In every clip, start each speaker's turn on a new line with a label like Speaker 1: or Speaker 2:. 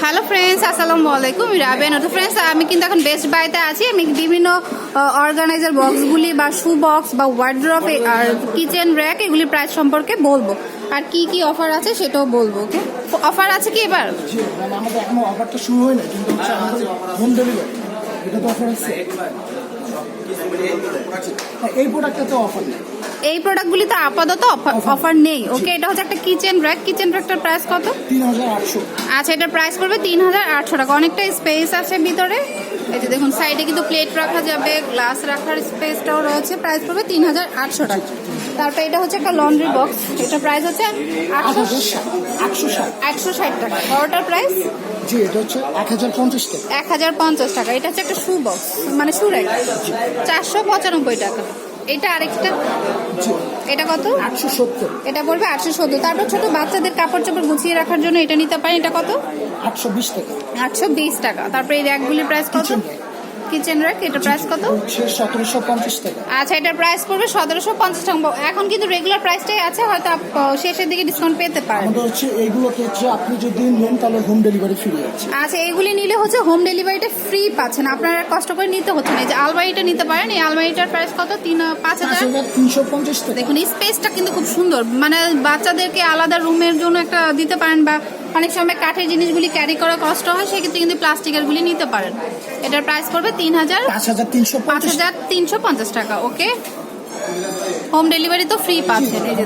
Speaker 1: Hello friends আসসালামু আলাইকুম রাবেন তো ফ্রেন্ডস আমি কিন্তু এখন বেস্ট বাইতে আছি। আমি বিভিন্ন অর্গানাইজার বক্সগুলি বা শু বক্স বা ওয়ার্ড্রপ আর কিচেন র্যাক এগুলির প্রাইস সম্পর্কে বলব। আর কি কি অফার আছে সেটাও বলব ওকে অফার আছে কি এবার?
Speaker 2: তো এই প্রোডাক্টটাতে অফার নেই।
Speaker 1: এই প্রোডাক্টগুলিতে আপাতত অফার নেই। ওকে এটা হচ্ছে একটা কিচেন র্যাক কিচেন র্যাকটার প্রাইস কত? আচ্ছা এটার প্রাইস পড়বে তিন হাজার আটশো টাকা। অনেকটা স্পেস আছে ভিতরে। এই যে দেখুন সাইডে কিন্তু প্লেট রাখা যাবে গ্লাস রাখার স্পেসটাও রয়েছে। প্রাইস পড়বে তিন হাজার আটশো টাকা। তারপর এটা হচ্ছে একটা লন্ড্রি বক্স এটা প্রাইস হচ্ছে
Speaker 2: একশো ষাট।
Speaker 1: টাকা। বড়টার প্রাইস
Speaker 2: জি এটা হচ্ছে এক হাজার পঞ্চাশ টাকা।
Speaker 1: এক হাজার পঞ্চাশ টাকা। এটা হচ্ছে একটা শু বক্স মানে শু র্যাক চারশো পঁচানব্বই টাকা। এটা আরেকটা? এটা কত?
Speaker 2: আটশো সত্তর।
Speaker 1: এটা পড়বে আটশো সত্তর। তারপর ছোট বাচ্চাদের কাপড় চোপড় গুছিয়ে রাখার জন্য এটা নিতে পারেন। এটা কত?
Speaker 2: আটশো বিশ টাকা।
Speaker 1: আটশো বিশ টাকা। তারপরে এই র্যাকগুলির প্রাইস কত। কিচেন র্যাক এটা প্রাইস কত?
Speaker 2: সতেরোশো পঞ্চাশ টাকা।
Speaker 1: আচ্ছা এটার প্রাইস পড়বে সতেরোশো পঞ্চাশ টাকা। এখন কিন্তু রেগুলার প্রাইসটাই আছে হয়তো শেষের দিকে ডিসকাউন্ট পেতে পারেন।
Speaker 2: আমাদের হচ্ছে এইগুলোতে হচ্ছে আপনি যদি নেন তাহলে হোম ডেলিভারি ফ্রি আছে।
Speaker 1: আচ্ছা এগুলি নিলে হচ্ছে হোম ডেলিভারিটা ফ্রি পাচ্ছেন। আপনারা কষ্ট করে নিতে হচ্ছে না। এই যে আলমারিটা নিতে পারেন এই আলমারিটার প্রাইস কত? তিন পাঁচ হাজার?
Speaker 2: হাজার তিনশো পঞ্চাশ টাকা।
Speaker 1: দেখুন এই স্পেসটা কিন্তু খুব সুন্দর। মানে বাচ্চাদেরকে আলাদা রুমের জন্য একটা দিতে পারেন বা অনেক সময় কাঠের জিনিসগুলি ক্যারি করা কষ্ট হয় সেক্ষেত্রে কিন্তু প্লাস্টিকের গুলি নিতে পারেন। এটার প্রাইস পড়বে তিন হাজার
Speaker 2: পাঁচ হাজার তিনশো পঞ্চাশ
Speaker 1: টাকা ওকে হোম ডেলিভারি তো ফ্রি পাচ্ছেন এই যে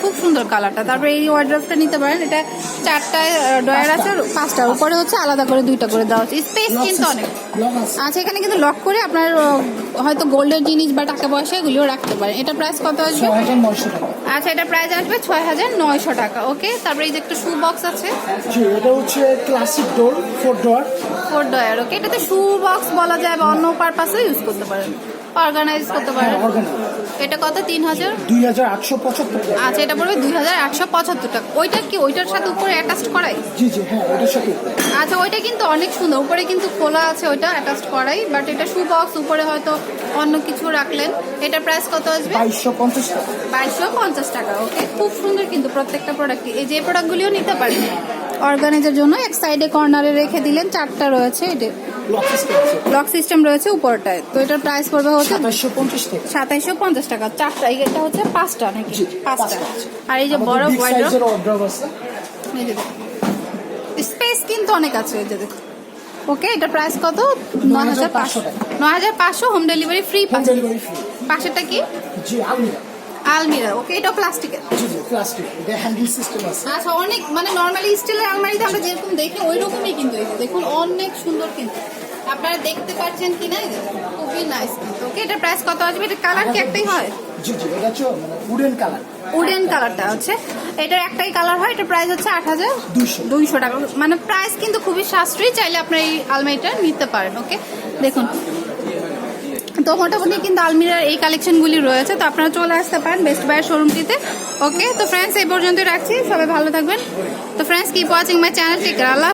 Speaker 1: খুব সুন্দর কালারটা তারপরে এই ওয়ার্ড্রপটা নিতে পারেন এটা চারটা ডয়ার আছে আর পাঁচটা উপরে হচ্ছে আলাদা করে দুইটা করে দেওয়া হচ্ছে। স্পেস কিন্তু অনেক। আচ্ছা এখানে কিন্তু লক করে আপনার হয়তো গোল্ডের জিনিস বা টাকা পয়সা এগুলিও রাখতে পারেন। এটা প্রাইস কত আসবে? আচ্ছা এটা প্রাইস আসবে ছয় হাজার নয়শো টাকা ওকে তারপরে এই যে একটা শু বক্স আছে।
Speaker 2: এটা হচ্ছে classic door four door
Speaker 1: four drawer okay এটাতে শু বক্স বলা যায় বা অন্য পারপাসে ইউজ করতে পারেন। অর্গানাইজ করতে পারেন।
Speaker 2: অর্গানাইজ
Speaker 1: এটা কত? তিন হাজার?
Speaker 2: দুই হাজার আটশো পঁচাত্তর
Speaker 1: আচ্ছা এটা পড়বে দুই হাজার আটশো পঁচাত্তর টাকা। ওইটা কি? ওইটার সাথে উপরে অ্যাটাচ করাই?
Speaker 2: জি জি হ্যাঁ ওটার সাথে।
Speaker 1: আচ্ছা ওইটা কিন্তু অনেক সুন্দর। উপরে কিন্তু খোলা আছে ওইটা অ্যাটাচ করাই। বাট এটা শু বক্স উপরে হয়তো অন্য কিছু রাখলেন। এটা প্রাইস কত আসবে?
Speaker 2: বাইশশো পঞ্চাশ টাকা।
Speaker 1: বাইশশো পঞ্চাশ টাকা ওকে খুব সুন্দর কিন্তু প্রত্যেকটা প্রোডাক্ট এই যে প্রোডাক্টগুলিও নিতে পারেন। অর্গানাইজের জন্য এক সাইডে কর্নারে রেখে দিলেন। চারটা রয়েছে এটা
Speaker 2: লক সিস্টেম
Speaker 1: রয়েছে উপরটায়। তো এটার প্রাইস পড়বে হচ্ছে
Speaker 2: সাতাশশো পঞ্চাশ টাকা।
Speaker 1: সাতাইশশো পঞ্চাশ টাকা। চারটা এটা হচ্ছে পাঁচটা নাকি? পাঁচটা। আর এই যে বড়
Speaker 2: অর্ডার
Speaker 1: স্পেস কিন্তু অনেক আছে এই যে দেখো ওকে এটা প্রাইস কত? নয় হাজার পাঁচশো
Speaker 2: 9,500
Speaker 1: নয় হাজার পাঁচশো হোম ডেলিভারি ফ্রি পাশেরটা কি?
Speaker 2: জি আলমিরা
Speaker 1: ওকে? এটা প্লাস্টিকের
Speaker 2: জি জি প্লাস্টিক এটা হ্যান্ডেল সিস্টেম আছে।
Speaker 1: আচ্ছা অনেক মানে নর্মালি স্টিলের আলমারিতে আমরা যেরকম দেখি ওই রকমই কিন্তু এই দেখুন অনেক সুন্দর কিন্তু। আপনারা দেখতে পাচ্ছেন কি না খুবই নাইস কিন্তু। ওকে এটা প্রাইস কত আসবে? এটা কালার কি একটাই হয়?
Speaker 2: জি জি এটা হচ্ছে উডেন কালার
Speaker 1: উডেন কালারটা হচ্ছে। এটার একটাই কালার হয় এটা প্রাইস হচ্ছে আট হাজার
Speaker 2: দুইশো।
Speaker 1: টাকা। মানে প্রাইস কিন্তু খুবই সাশ্রয়ী চাইলে আপনার এই আলমারিটা নিতে পারেন ওকে? দেখুন তো মোটামুটি কিন্তু আলমিরার এই কালেকশনগুলি রয়েছে, তো আপনারা চলে আসতে পারেন বেস্ট বাইয়ের শোরুমটিতে ওকে তো ফ্রেন্ডস এই পর্যন্তই রাখছি। সবাই ভালো থাকবেন। তো friends keep watching my channel tech Allah